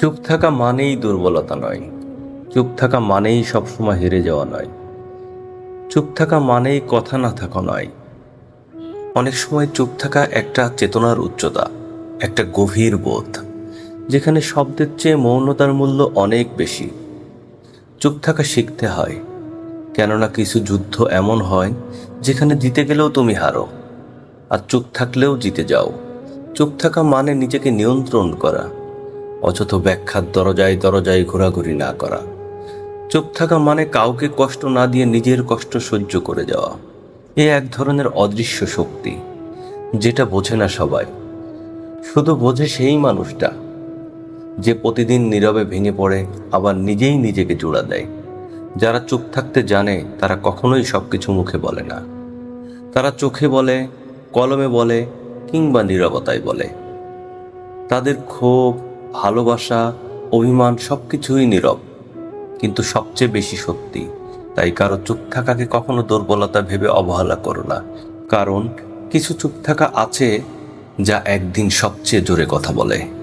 চুপ থাকা মানেই দুর্বলতা নয়। চুপ থাকা মানেই সবসময় হেরে যাওয়া নয়। চুপ থাকা মানেই কথা না থাকা নয়। অনেক সময় চুপ থাকা একটা চেতনার উচ্চতা, একটা গভীর বোধ, যেখানে শব্দের চেয়ে মৌনতার মূল্য অনেক বেশি। চুপ থাকা শিখতে হয়, কেননা কিছু যুদ্ধ এমন হয় যেখানে জিতে গেলেও তুমি হারো, আর চুপ থাকলেও জিতে যাও। চুপ থাকা মানে নিজেকে নিয়ন্ত্রণ করা অযথ ব্যাখ্যার দরজায় দরজায় ঘোরাঘুরি না করা। চুপ থাকা মানে কাউকে কষ্ট না দিয়ে নিজের কষ্ট সহ্য করে যাওয়া। এ এক ধরনের অদৃশ্য শক্তি, যেটা বোঝে না সবাই। শুধু বোঝে সেই মানুষটা, যে প্রতিদিন নীরবে ভেঙে পড়ে, আবার নিজেই নিজেকে জোড়া দেয়। যারা চুপ থাকতে জানে, তারা কখনোই সবকিছু মুখে বলে না। তারা চোখে বলে, কলমে বলে, কিংবা নীরবতায় বলে। তাদের ক্ষোভ ভালোবাসা, অভিমান সব কিছুই নীরব, কিন্তু সবচেয়ে বেশি সত্যি। তাই কারও চুপ থাকাকে কখনো দুর্বলতা ভেবে অবহেলা করো না। কারণ কিছু চুপ থাকা আছে যা একদিন সবচেয়ে জোরে কথা বলে।